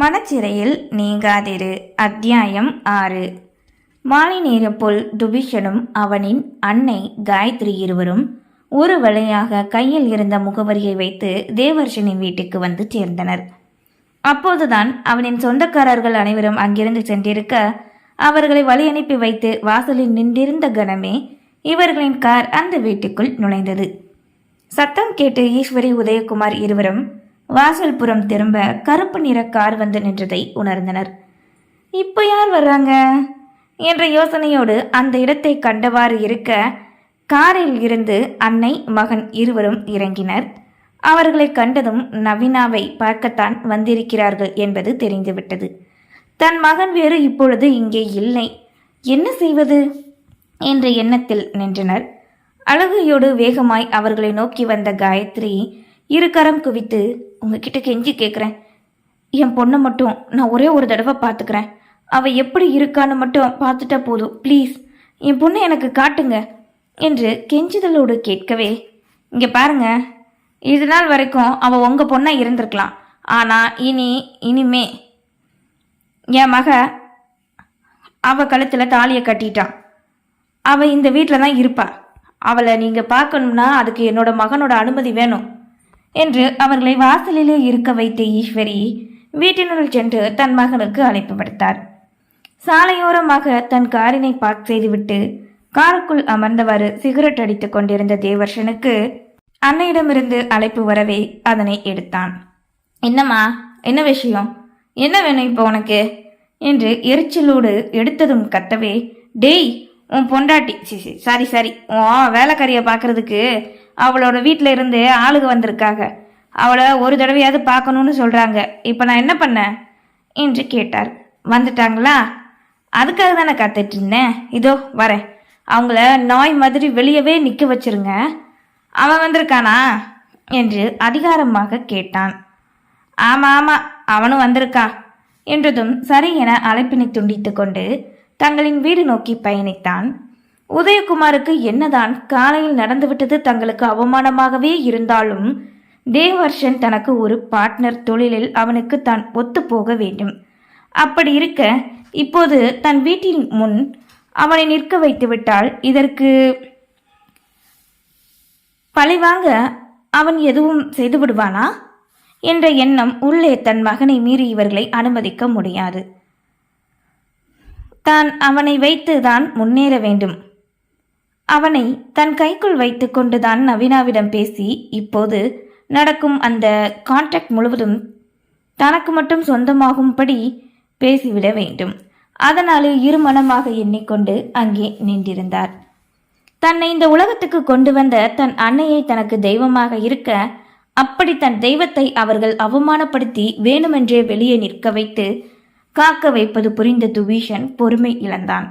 மனச்சிறையில் நீங்காதிரு. அத்தியாயம் ஆறு. மாலை நேரம் போல் துபிஷனும் அவனின் அன்னை காயத்ரி இருவரும் ஒரு வழியாக கையில் இருந்த முகவரியை வைத்து தேவர்ஷனின் வீட்டுக்கு வந்து சேர்ந்தனர். அப்போதுதான் அவனின் சொந்தக்காரர்கள் அனைவரும் அங்கிருந்து சென்றிருக்க அவர்களை வழி அனுப்பி வைத்து வாசலில் நின்றிருந்த கணமே இவர்களின் கார் அந்த வீட்டுக்குள் நுழைந்தது. சத்தம் கேட்டு ஈஸ்வரி உதயகுமார் இருவரும் வாசல்புறம் திரும்ப கருப்பு நிற கார் வந்து நின்றதை உணர்ந்தனர். இப்போ யார் வர்றாங்க? என்ற யோசனையோடு அந்த இடத்தை கண்டவாறு இருக்க காரில் இருந்து அன்னை மகன் இருவரும் இறங்கினர். அவர்களை கண்டதும் நவீனாவை பார்க்கத்தான் வந்திருக்கிறார்கள் என்பது தெரிந்துவிட்டது. தன் மகன் வேறு இப்பொழுது இங்கே இல்லை. என்ன செய்வது? என்ற எண்ணத்தில் நின்றனர். அழகையோடு வேகமாய் அவர்களை நோக்கி வந்த காயத்ரி இரு கரம் குவித்து உங்ககிட்ட கெஞ்சி கேட்குறேன் என் பொண்ணை மட்டும் நான் ஒரே ஒரு தடவை பார்த்துக்கிறேன் அவள் எப்படி இருக்கான்னு மட்டும் பார்த்துட்டா போதும். ப்ளீஸ் என் பொண்ணை எனக்கு காட்டுங்க என்று கெஞ்சுதலோடு கேட்கவே இங்கே பாருங்க இது நாள் வரைக்கும் அவள் உங்கள் பொண்ணாக இருந்திருக்கலாம். ஆனால் இனி இனிமே. என் மக அவள் கழுத்தில் தாலியை கட்டிட்டான் அவள் இந்த வீட்டில் தான் இருப்பா. அவளை நீங்கள் பார்க்கணும்னா அதுக்கு என்னோட மகனோட அனுமதி வேணும். என்று அவர்களை வாசலிலே இருக்க வைத்த ஈஸ்வரி வீட்டினுள் சென்று தன் மகனுக்கு அழைப்பு விடுத்தார். சாலையோரமாக தன் காரினை பார்க் செய்துவிட்டு காருக்குள் அமர்ந்தவாறு சிகரெட் அடித்துக் கொண்டிருந்த தேவர்ஷனுக்கு அன்னையிடமிருந்து அழைப்பு வரவே அதனை எடுத்தான். என்னம்மா என்ன விஷயம்? என்ன வேணும் இப்போ உனக்கு? என்று எரிச்சலோடு எடுத்ததும் கத்தவே டேய் உன் பொண்டாட்டி சி சி சாரி சாரி உன் வேலைக்காரியை பார்க்கறதுக்கு அவளோட வீட்டில் இருந்து ஆளுக வந்திருக்காங்க அவளை ஒரு தடவையாவது பார்க்கணும்னு சொல்கிறாங்க இப்போ நான் என்ன பண்ணேன் என்று கேட்டார். வந்துட்டாங்களா? அதுக்காக தானே காத்துட்டு இருந்தேன். இதோ வரேன். அவங்கள நாய் மாதிரி வெளியவே நிற்க வச்சிருங்க. அவன் வந்திருக்கானா? என்று அதிகாரமாக கேட்டான். ஆமாம் ஆமாம் அவனும் வந்திருக்கான் என்றதும் சரி என அழைப்பினை துண்டித்து கொண்டு தங்களின் வீடு நோக்கி பயணித்தான். உதயகுமாருக்கு என்னதான் காலையில் நடந்துவிட்டது தங்களுக்கு அவமானமாகவே இருந்தாலும் தேவர்ஷன் தனக்கு ஒரு பார்ட்னர் தொழிலில் அவனுக்கு தான் ஒத்து போக வேண்டும். அப்படி இருக்க இப்போது தன் வீட்டின் முன் அவனை நிற்க வைத்துவிட்டால் இதற்கு பழிவாங்க அவன் எதுவும் செய்து விடுவானா? என்ற எண்ணம் உள்ளே தன் மகனை மீறி இவர்களை அனுமதிக்க முடியாது. தான் அவனை வைத்து தான் முன்னேற வேண்டும். அவனை தன் கைக்குள் வைத்துக்கொண்டுதான் நவீனாவிடம் பேசி இப்போது நடக்கும் அந்த கான்ட்ராக்ட் முழுவதும் தனக்கு மட்டும் சொந்தமாகும்படி பேசிவிட வேண்டும். அதனாலே இருமனமாக எண்ணிக்கொண்டு அங்கே நின்றிருந்தார். தன்னை இந்த உலகத்துக்கு கொண்டு வந்த தன் அன்னையை தனக்கு தெய்வமாக இருக்க அப்படி தன் தெய்வத்தை அவர்கள் அவமானப்படுத்தி வேணுமென்றே வெளியே நிற்க வைத்து காக்க வைப்பது புரிந்த துபீஷன் பொறுமை இழந்தான்.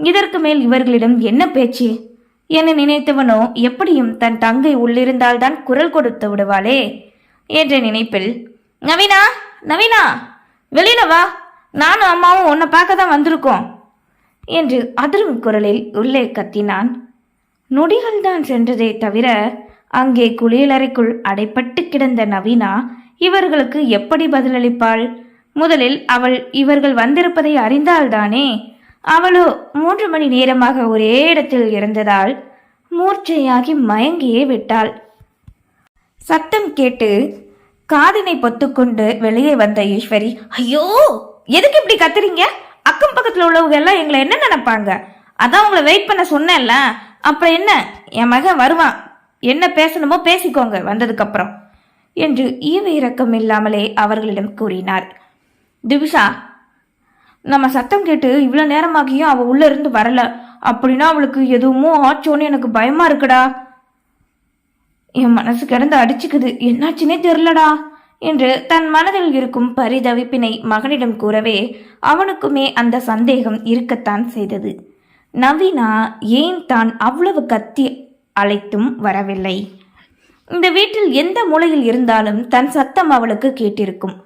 இதற்கு மேல் இவர்களிடம் என்ன பேச்சு? என நினைத்தவனோ எப்படியும் தன் தங்கை உள்ளிருந்தால்தான் குரல் கொடுத்து விடுவாளே என்ற நினைப்பில் நவீனா நவீனா வெளியில வா நானும் அம்மாவும் உன்னை பார்க்க தான் வந்திருக்கோம் என்று அதிரும் குரலில் உள்ளே கத்தினான். நொடிகள் தான் சென்றதே தவிர அங்கே குளியலறைக்குள் அடைப்பட்டு கிடந்த நவீனா இவர்களுக்கு எப்படி பதிலளிப்பாள்? முதலில் அவள் இவர்கள் வந்திருப்பதை அறிந்தால்தானே? அவளோ மூன்று மணி நேரமாக ஒரே இடத்தில் இருந்ததால் மூர்ச்சையாகி மயங்கியே விட்டாள். சத்தம் கேட்டு காதினை பொத்துக்கொண்டு வெளியே வந்த ஈஸ்வரி ஐயோ எதுக்கு இப்படி கத்துறீங்க? அக்கம் பக்கத்தில் உள்ளவங்க எல்லாம் எங்களை என்ன நினைப்பாங்க? அதான் உங்களை வெயிட் பண்ண சொன்னேன்ல. அப்புறம் என்ன? என் மகன் வருவான். என்ன பேசணுமோ பேசிக்கோங்க. வந்ததுக்கப்புறம் என்று ஈவ இரக்கம் இல்லாமலே அவர்களிடம் கூறினார். திவிஷா நம்ம சத்தம் கேட்டு இவ்வளோ நேரமாகியும் அவள் உள்ளே இருந்து வரல. அப்படின்னா அவளுக்கு எதுவுமோ ஆச்சோன்னு எனக்கு பயமாக இருக்குடா. என் மனசு கிடந்து அடிச்சுக்குது. என்னாச்சுன்னே தெரிலடா என்று தன் மனதில் இருக்கும் பரிதவிப்பினை மகனிடம் கூறவே அவனுக்குமே அந்த சந்தேகம் இருக்கத்தான் செய்தது. நவீனா ஏன் தான் அவ்வளவு கத்தி அழைத்தும் வரவில்லை? இந்த வீட்டில் எந்த மூலையில் இருந்தாலும் தன் சத்தம் அவளுக்கு கேட்டிருக்கும்.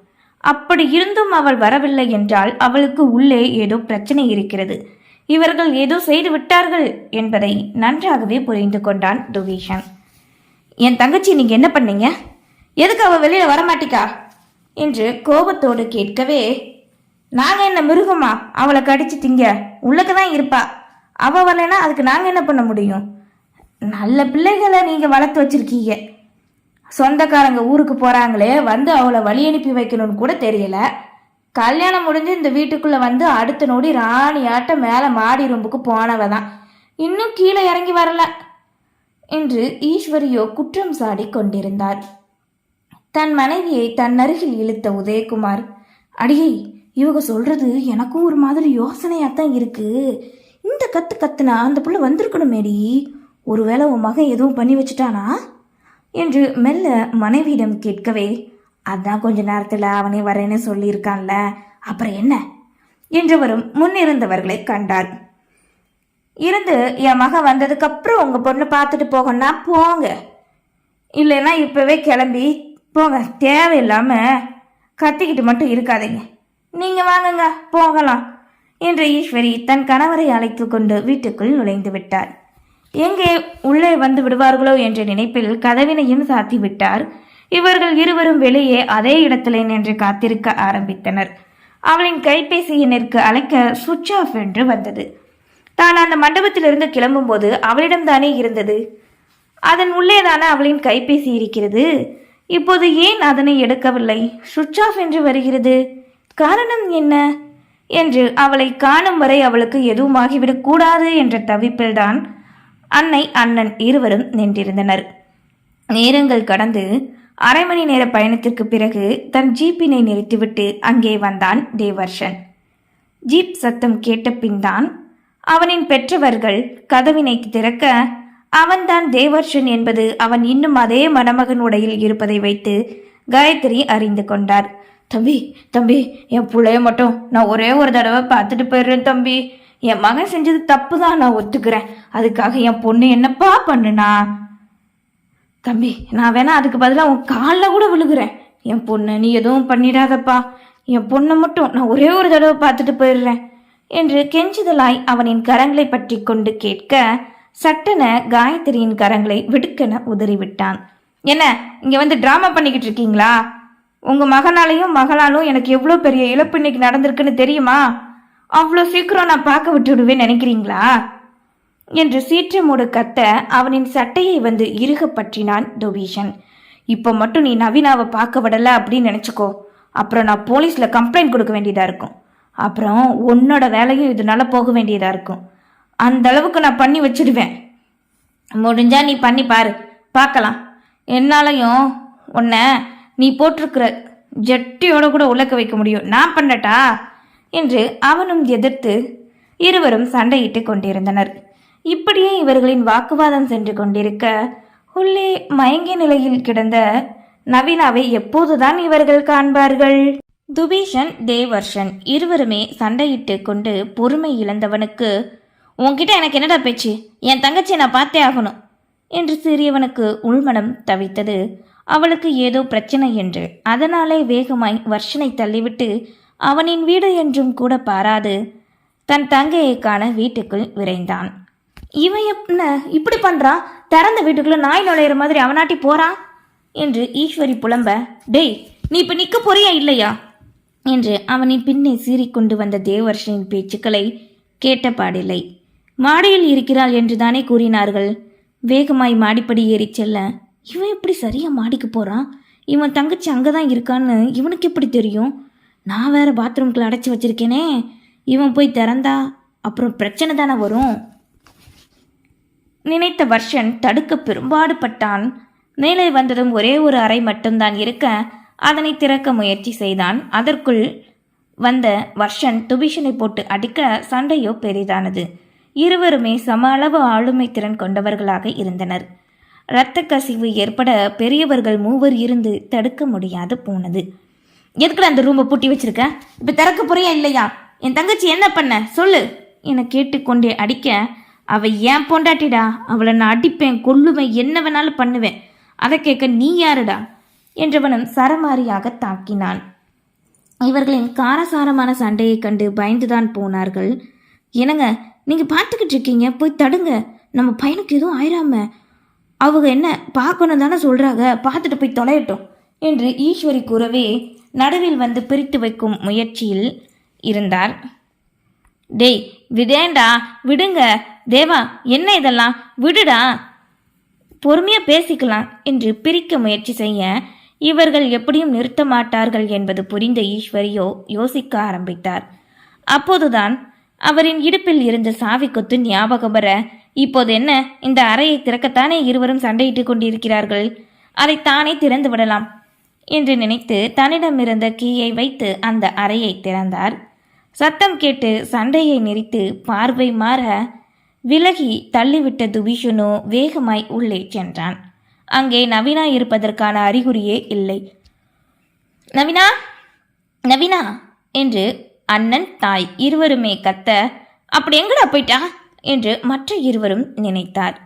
அப்படி இருந்தும் அவள் வரவில்லை என்றால் அவளுக்கு உள்ளே ஏதோ பிரச்சனை இருக்கிறது. இவர்கள் ஏதோ செய்து விட்டார்கள் என்பதை நன்றாகவே புரிந்து கொண்டான் துவீஷன் என் தங்கச்சி நீங்க என்ன பண்ணீங்க? எதுக்கு அவ வெளியில வரமாட்டிக்கா? என்று கோபத்தோடு கேட்கவே நாங்க என்ன மிருகமா? அவளை கடிச்சு திங்க. உள்ளக்கு தான் இருப்பா. அவ வரலைன்னா அதுக்கு நாங்க என்ன பண்ண முடியும்? நல்ல பிள்ளைகளை நீங்க வளர்த்து வச்சிருக்கீங்க. சொந்தக்காரங்க ஊருக்கு போகிறாங்களே வந்து அவளை வழி அனுப்பி வைக்கணும்னு கூட தெரியல. கல்யாணம் முடிஞ்சு இந்த வீட்டுக்குள்ளே வந்து அடுத்த நொடி ராணியாட்ட மேலே மாடி ரூம்புக்கு போனவ தான். இன்னும் கீழே இறங்கி வரல. என்று ஈஸ்வரியோ குற்றம் சாடி கொண்டிருந்தார் தன் மனைவியை தன் அருகில் இழுத்த உதயகுமார் அடியை இவங்க சொல்றது எனக்கும் ஒரு மாதிரி யோசனையாக தான் இருக்கு. இந்த கத்து கத்துனா அந்த புள்ள வந்திருக்கணுமேடி. ஒருவேளை உன் மகன் எதுவும் பண்ணி வச்சுட்டானா? என்று மெல்ல மனைவியிடம் கேட்கவே அதான் கொஞ்ச நேரத்தில் அவனே வரேன்னு சொல்லியிருக்கான்ல அப்புறம் என்ன? என்றவரும் முன்னிருந்தவர்களை கண்டார். இருந்து என் மகன் வந்ததுக்கு அப்புறம் உங்க பொண்ணு பார்த்துட்டு போகணும்னா போங்க. இல்லைன்னா இப்பவே கிளம்பி போங்க தேவையில்லாம கத்திக்கிட்டு மட்டும் இருக்காதீங்க. நீங்க வாங்குங்க போகலாம். என்று ஈஸ்வரி தன் கணவரை அழைத்து கொண்டு வீட்டுக்குள் நுழைந்து விட்டார். எங்கே உள்ளே வந்து விடுவார்களோ என்ற நினைப்பில் கதவினையும் சாத்தி விட்டார் இவர்கள் இருவரும் வெளியே அதே இடத்திலே நின்று காத்திருக்க ஆரம்பித்தனர். அவளின் கைபேசி எண்ணிற்கு அழைக்க சுவிட்ச் ஆஃப் என்று வந்தது. தான் அந்த மண்டபத்திலிருந்து கிளம்பும்போது அவளிடம்தானே இருந்தது? அதன் உள்ளேதானே அவளின் கைபேசி இருக்கிறது? இப்போது ஏன் அதனை எடுக்கவில்லை? சுவிட்ச் ஆஃப் என்று வருகிறது. காரணம் என்ன? என்று அவளை காணும் வரை அவளுக்கு எதுவும் ஆகிவிடக் கூடாது என்ற தவிப்பில்தான் அன்னை அண்ணன் இருவரும் நின்றிருந்தனர். நேரங்கள் கடந்து அரை மணி நேர பயணத்திற்கு பிறகு தன் ஜீப்பினை நிறுத்திவிட்டு அங்கே வந்தான் தேவர்ஷன். ஜீப் சத்தம் கேட்ட பின்தான் அவனின் பெற்றவர்கள் கதவினை திறக்க அவன்தான் தேவர்ஷன் என்பது அவன் இன்னும் அதே மணமகன் உடையில் இருப்பதை வைத்து காயத்ரி அறிந்து கொண்டார். தம்பி தம்பி என் பிள்ளைய மட்டும் நான் ஒரே ஒரு தடவை பார்த்துட்டு போயிடுறேன் தம்பி. என் மகன் செஞ்சது தப்பு தான் நான் ஒத்துக்கிறேன். அதுக்காக என் பொண்ணு என்னப்பா பண்ணுனா? தம்பி நான் வேணா அதுக்கு பதிலாக உன் காலில் கூட விழுகிறேன். என் பொண்ணு நீ எதுவும் பண்ணிடாதப்பா. என் பொண்ணை மட்டும் நான் ஒரே ஒரு தடவை பார்த்துட்டு போயிடுறேன் என்று கெஞ்சுதலாய் அவனின் கரங்களை பற்றி கொண்டு கேட்க சட்டென காயத்ரியின் கரங்களை விடுக்கென உதறிவிட்டான். என்ன இங்கே வந்து டிராமா பண்ணிக்கிட்டு இருக்கீங்களா? உங்கள் மகனாலையும் மகளாலும் எனக்கு எவ்வளோ பெரிய இழப்பு இன்னைக்கு நடந்திருக்குன்னு தெரியுமா? அவ்வளோ சீக்கிரம் நான் பார்க்க விட்டு விடுவேன் நினைக்கிறீங்களா? என்று சீற்றமோடு கத்த அவனின் சட்டையை வந்து இறுக பற்றினான் துபீஷன். இப்போ மட்டும் நீ நவீனாவை பார்க்க விடலை அப்படின்னு நினச்சிக்கோ. அப்புறம் நான் போலீஸில் கம்ப்ளைண்ட் கொடுக்க வேண்டியதாக இருக்கும். அப்புறம் உன்னோட வேலையும் இதனால போக வேண்டியதாக இருக்கும். அந்த அளவுக்கு நான் பண்ணி வச்சிடுவேன். முடிஞ்சா நீ பண்ணி பாரு. பார்க்கலாம். என்னாலையும் உன்னை நீ போட்டிருக்கிற ஜட்டியோட கூட உலக்க வைக்க முடியும். நான் பண்ணட்டா? என்று அவனும் எதிர்த்து இருவரும் சண்டையிட்டு கொண்டிருந்தனர். இப்படியே இவர்களின் வாக்குவாதம் சென்று கொண்டிருக்க உள்ளே மயங்கிய நிலையில் கிடந்த நவீனாவை எப்போதுதான் இவர்கள் காண்பார்கள்? துபீஷன் தேவர்ஷன் இருவருமே சண்டையிட்டு கொண்டு பொறுமை இழந்தவனுக்கு உன்கிட்ட எனக்கு என்னடா பேச்சு? என் தங்கச்சியை நான் பார்த்தே ஆகணும் என்று சிறியவனுக்கு உள்மனம் தவித்தது. அவளுக்கு ஏதோ பிரச்சனை என்று அதனாலே வேகமாய் வர்ஷனை தள்ளிவிட்டு அவனின் வீடு என்றும் கூட பாராது. தன் தங்கையை காண வீட்டுக்குள் விரைந்தான். இவன் என்ன இப்படி பண்ணுறான் திறந்த வீட்டுக்குள்ள நாய் நுழையிற மாதிரி அவனாட்டி போறான் என்று ஈஸ்வரி புலம்ப டேய் நீ இப்ப நிக்க போறியா இல்லையா? என்று அவனின் பின்னே சீறிக்கொண்டு வந்த தேவர்ஷனின் பேச்சுக்களை கேட்ட பாடில்லை. மாடியில் இருக்கிறாள் என்று தானே கூறினார்கள். வேகமாய் மாடிப்படி ஏறி செல்ல. இவன் எப்படி சரியா மாடிக்கு போறான்? இவன் தங்கச்சி அங்கே தான் இருக்கான்னு இவனுக்கு எப்படி தெரியும்? நான் வேறு பாத்ரூம்குள்ள அடைச்சி வச்சிருக்கேனே. இவன் போய் திறந்தா அப்புறம் பிரச்சனை தானே வரும். நினைத்த வர்ஷன் தடுக்க பெரும்பாடுபட்டான். மேலே வந்ததும் ஒரே ஒரு அறை மட்டும்தான் இருக்க அதனை திறக்க முயற்சி செய்தான். அதற்குள் வந்த வர்ஷன் துபிஷனை போட்டு அடிக்க சண்டையோ பெரிதானது. இருவருமே சம அளவு ஆளுமை திறன் கொண்டவர்களாக இருந்தனர். இரத்த கசிவு ஏற்பட பெரியவர்கள் மூவர் இருந்து தடுக்க முடியாது போனது. எதுக்குடா அந்த ரூமை பூட்டி வச்சிருக்க? இப்போ திறக்க போறியா இல்லையா? என் தங்கச்சி என்ன பண்ண? சொல்லு. என கேட்டுக்கொண்டே அடிக்க அவ ஏன் பொண்டாட்டிடா? அவளை நான் அடிப்பேன் கொல்லுவேன் என்ன வேணாலும் பண்ணுவேன். அதை கேட்க நீ யாருடா? என்றவனும் சரமாரியாக தாக்கினான். இவர்களின் காரசாரமான சண்டையை கண்டு பயந்துதான் போனார்கள். என்னங்க நீங்க பார்த்துக்கிட்டு இருக்கீங்க? போய் தடுங்க. நம்ம பையனுக்கு எதுவும் ஆயிராம. அவங்க என்ன பார்க்கணும் தானே சொல்றாங்க. பார்த்துட்டு போய் தொலையட்டும் என்று ஈஸ்வரி கூறவே நடுவில் வந்து பிரித்து வைக்கும் முயற்சியில் இருந்தார். டேய் விடேண்டா விடுங்க. தேவா என்ன இதெல்லாம்? விடுடா. பொறுமையா பேசிக்கலாம் என்று பிரிக்க முயற்சி செய்ய இவர்கள் எப்படியும் நிறுத்த மாட்டார்கள் என்பது புரிந்த ஈஸ்வரியோ யோசிக்க ஆரம்பித்தார். அப்போதுதான் அவரின் இடுப்பில் இருந்த சாவி கொத்து ஞாபகம் வர இப்போது என்ன? இந்த அறையை திறக்கத்தானே இருவரும் சண்டையிட்டுக் கொண்டிருக்கிறார்கள்? அதை தானே திறந்து விடலாம். என்று நினைத்து தன்னிடமிருந்த கீயை வைத்து அந்த அறையை திறந்தார். சத்தம் கேட்டு சண்டையை நிறுத்து பார்வை மாற விலகி தள்ளிவிட்ட துபிஷனு வேகமாய் உள்ளே சென்றான். அங்கே நவீனா இருப்பதற்கான அறிகுறியே இல்லை. நவீனா? நவீனா? என்று அண்ணன் தாய் இருவருமே கத்த அப்படி எங்கடா போயிட்டா? என்று மற்ற இருவரும் நினைத்தார்.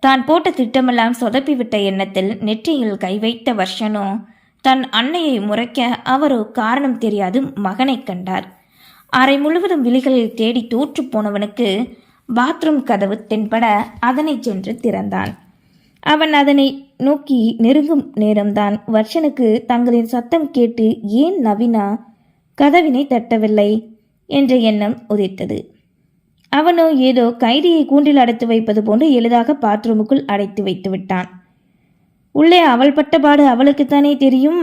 தான் போட்ட திட்டமெல்லாம் சொதப்பிவிட்ட எண்ணத்தில் நெற்றியில் கை வைத்த வர்ஷனோ தன் அன்னையை முறைக்க அவரோ காரணம் தெரியாது மகனைக் கண்டார். அறை முழுவதும் விழிகளில் தேடி தோற்று போனவனுக்கு பாத்ரூம் கதவு தென்பட அதனை சென்று திறந்தான். அவன் அதனை நோக்கி நெருங்கும் நேரம்தான் வர்ஷனுக்கு தங்களின் சத்தம் கேட்டு ஏன் நவீனா கதவினை தட்டவில்லை? என்ற எண்ணம் உதித்தது. அவனோ ஏதோ கைதியை கூண்டில் அடைத்து வைப்பது போன்று எளிதாக பாத்ரூமுக்குள் அடைத்து வைத்து விட்டான். உள்ளே அவள் பட்டபாடு அவளுக்குத்தானே தெரியும்.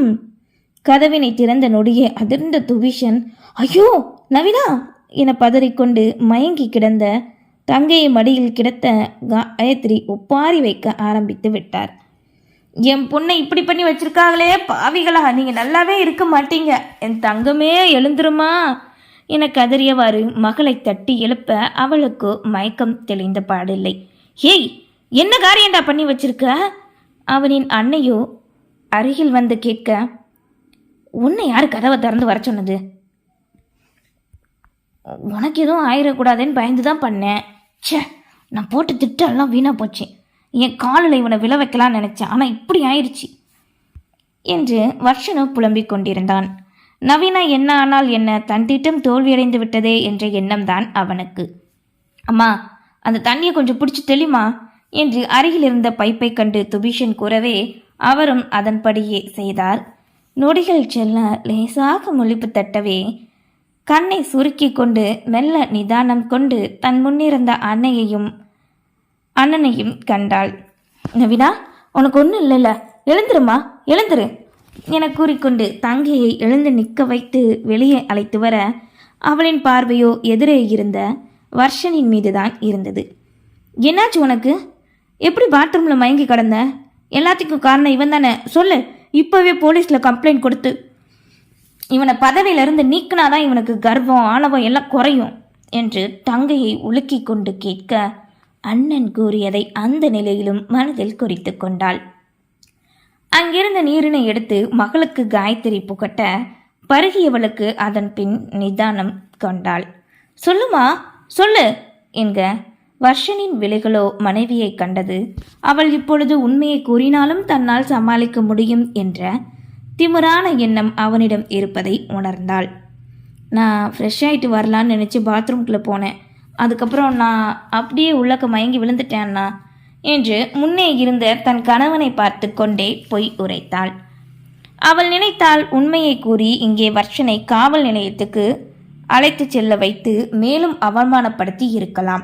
கதவினை திறந்த நொடியே அதிர்ந்த துவிஷன் ஐயோ நவீனா! என பதறிக்கொண்டு மயங்கி கிடந்த தங்கையை மடியில் கிடத்த காயத்ரி ஒப்பாரி வைக்க ஆரம்பித்து விட்டார். என் பொண்ணை இப்படி பண்ணி வச்சிருக்காங்களே பாவிகளா! நீங்கள் நல்லாவே இருக்க மாட்டீங்க. என் தங்கமே எழுந்துருமா? என கதறியவாறு மகளை தட்டி எழுப்ப அவளுக்கு மயக்கம் தெளிந்த பாடில்லை. ஏய் என்ன காரியண்டா பண்ணி வச்சிருக்க? அவனின் அன்னையோ அருகில் வந்து கேட்க உன்னை யார் கதவை திறந்து வர சொன்னது? உனக்கு எதுவும் ஆயிடக்கூடாதுன்னு பயந்து தான் பண்ணேன். ச்சே நான் போட்டு திட்டெல்லாம் வீணாக போச்சு. என் காலில் இவனை விழ வைக்கலாம்னு நினச்சேன். ஆனால் இப்படி ஆயிடுச்சு என்று வர்ஷனு புலம்பிக் கொண்டிருந்தான். நவீனா என்ன ஆனால் என்ன தன் திட்டம் தோல்வியடைந்து விட்டதே என்ற எண்ணம்தான் அவனுக்கு. அம்மா அந்த தண்ணியை கொஞ்சம் பிடிச்சி தெளிமா? என்று அருகில் இருந்த பைப்பை கண்டு துபிஷன் கூறவே அவரும் அதன்படியே செய்தார். நொடிகள் செல்ல லேசாக முழிப்பு தட்டவே கண்ணை சுருக்கி கொண்டு மெல்ல நிதானம் கொண்டு தன் முன்னிருந்த அன்னையையும் அண்ணனையும் கண்டாள். நவீனா உனக்கு ஒன்றும் இல்லைல்ல. எழுந்துருமா எழுந்துரு. என கூறிக்கொண்டு தங்கையை எழுந்து நிற்க வைத்து வெளியே அழைத்து வர அவளின் பார்வையோ எதிரே இருந்த வர்ஷனின் மீதுதான் இருந்தது. என்னாச்சு உனக்கு? எப்படி பாத்ரூமில் மயங்கி கிடந்த? எல்லாத்துக்கும் காரணம் இவன் தானே? சொல்லு இப்போவே போலீஸில் கம்ப்ளைண்ட் கொடுத்து. இவனை பதவியிலிருந்து நீக்கினாதான் இவனுக்கு கர்வம் ஆணவம் எல்லாம் குறையும் என்று தங்கையை உலுக்கி கொண்டு கேட்க அண்ணன் கூறியதை அந்த நிலையிலும் மனதில் குறித்து கொண்டாள். அங்கிருந்த நீரினை எடுத்து மகளுக்கு காயத்ரி புகட்ட பருகியவளுக்கு அதன் பின் நிதானம் கொண்டாள். சொல்லுமா சொல்லு என்க. வர்ஷனின் விலைகளோ மனைவியை கண்டது. அவள் இப்பொழுது உண்மையை கூறினாலும் தன்னால் சமாளிக்க முடியும் என்ற திமிரான எண்ணம் அவனிடம் இருப்பதை உணர்ந்தாள். நான் ஃப்ரெஷ் ஆகிட்டு வரலான்னு நினச்சி பாத்ரூம்குள்ளே போனேன். அதுக்கப்புறம் நான் அப்படியே உள்ளக்க மயங்கி விழுந்துட்டேன்னா என்று முன்னே இருந்த தன் கணவனை பார்த்து கொண்டே பொய் உரைத்தாள். அவள் நினைத்தால் உண்மையை கூறி இங்கே வர்ஷனை காவல் நிலையத்துக்கு அழைத்துச் செல்ல வைத்து மேலும் அவமானப்படுத்தி இருக்கலாம்.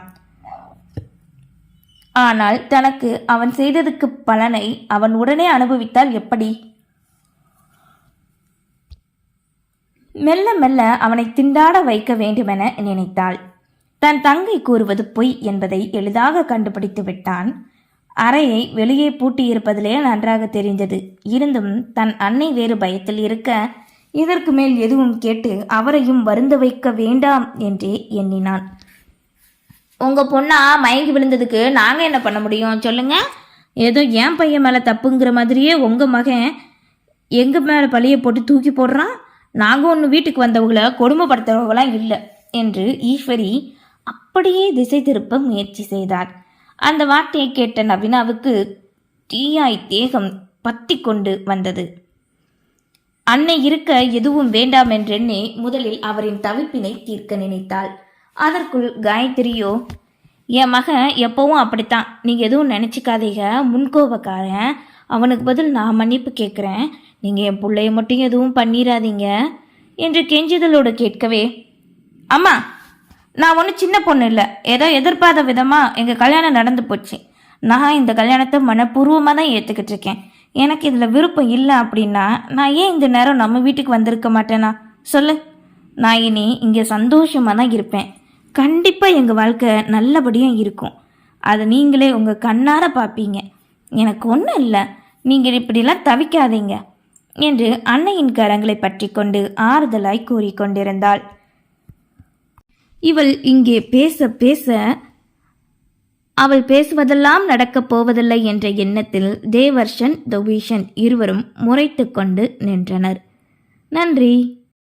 ஆனால் தனக்கு அவன் செய்ததுக்கு பலனை அவன் உடனே அனுபவித்தால் எப்படி? மெல்ல மெல்ல அவனை திண்டாட வைக்க வேண்டுமென நினைத்தாள். தன் தங்கை கூறுவது பொய் என்பதை எளிதாக கண்டுபிடித்து விட்டான். அறையை வெளியே பூட்டியிருப்பதிலே நன்றாக தெரிந்தது. இருந்தும் தன் அன்னை வேறு பயத்தில் இருக்க இதற்கு மேல் எதுவும் கேட்டு அவரையும் வருந்த வைக்க வேண்டாம் என்றே எண்ணினான். உங்க பொண்ணா மயங்கி விழுந்ததுக்கு நாங்க என்ன பண்ண முடியும்? சொல்லுங்க. ஏதோ என் பையன் மேல தப்புங்கிற மாதிரியே உங்க மகன் எங்க மேல பழிய போட்டு தூக்கி போடுறான்? நாங்க ஒன்று வீட்டுக்கு வந்தவங்கள கொடுமைப்படுத்துறவங்களாம் இல்லை என்று ஈஸ்வரி அப்படியே திசை திருப்ப முயற்சி செய்தார் அந்த வார்த்தையை கேட்ட நவீனாவுக்கு தீயாய் தேகம் பத்தி கொண்டு வந்தது. அன்னை இருக்க எதுவும் வேண்டாம் என்றெண்ணே முதலில் அவரின் தவிப்பினை தீர்க்க நினைத்தாள். அதற்குள் காயத்ரியோ என் மகன் எப்பவும் அப்படித்தான். நீங்கள் எதுவும் நினச்சிக்காதீங்க. முன்கோபக்காரன் அவனுக்கு பதில் நான் மன்னிப்பு கேட்குறேன். நீங்கள் என் பிள்ளைய மட்டும் எதுவும் பண்ணிடாதீங்க என்று கெஞ்சுதலோடு கேட்கவே அம்மா நான் ஒன்றும் சின்ன பொண்ணு இல்லை. ஏதோ எதிர்பார்த்த விதமாக எங்கள் கல்யாணம் நடந்து போச்சு. நான் இந்த கல்யாணத்தை மனப்பூர்வமாக தான் ஏற்றுக்கிட்டு இருக்கேன். எனக்கு இதில் விருப்பம் இல்லை அப்படின்னா நான் ஏன் இந்த நேரம் நம்ம வீட்டுக்கு வந்திருக்க மாட்டேனா? சொல்லு. நான் இனி இங்கே சந்தோஷமாக தான் இருப்பேன். கண்டிப்பாக எங்கள் வாழ்க்கை நல்லபடியாக இருக்கும். அதை நீங்களே உங்கள் கண்ணார பார்ப்பீங்க எனக்கு ஒன்றும் இல்லை. நீங்கள் இப்படிலாம் தவிக்காதீங்க. என்று அன்னையின் கரங்களை பற்றி கொண்டு ஆறுதலாய் கூறிக்கொண்டிருந்தாள் இவள் இங்கே பேச பேச அவள் பேசுவதெல்லாம் நடக்கப் போவதில்லை என்ற எண்ணத்தில் தேவர்ஷன் தொபீஷன் இருவரும் முறைத்து கொண்டு நின்றனர். நன்றி.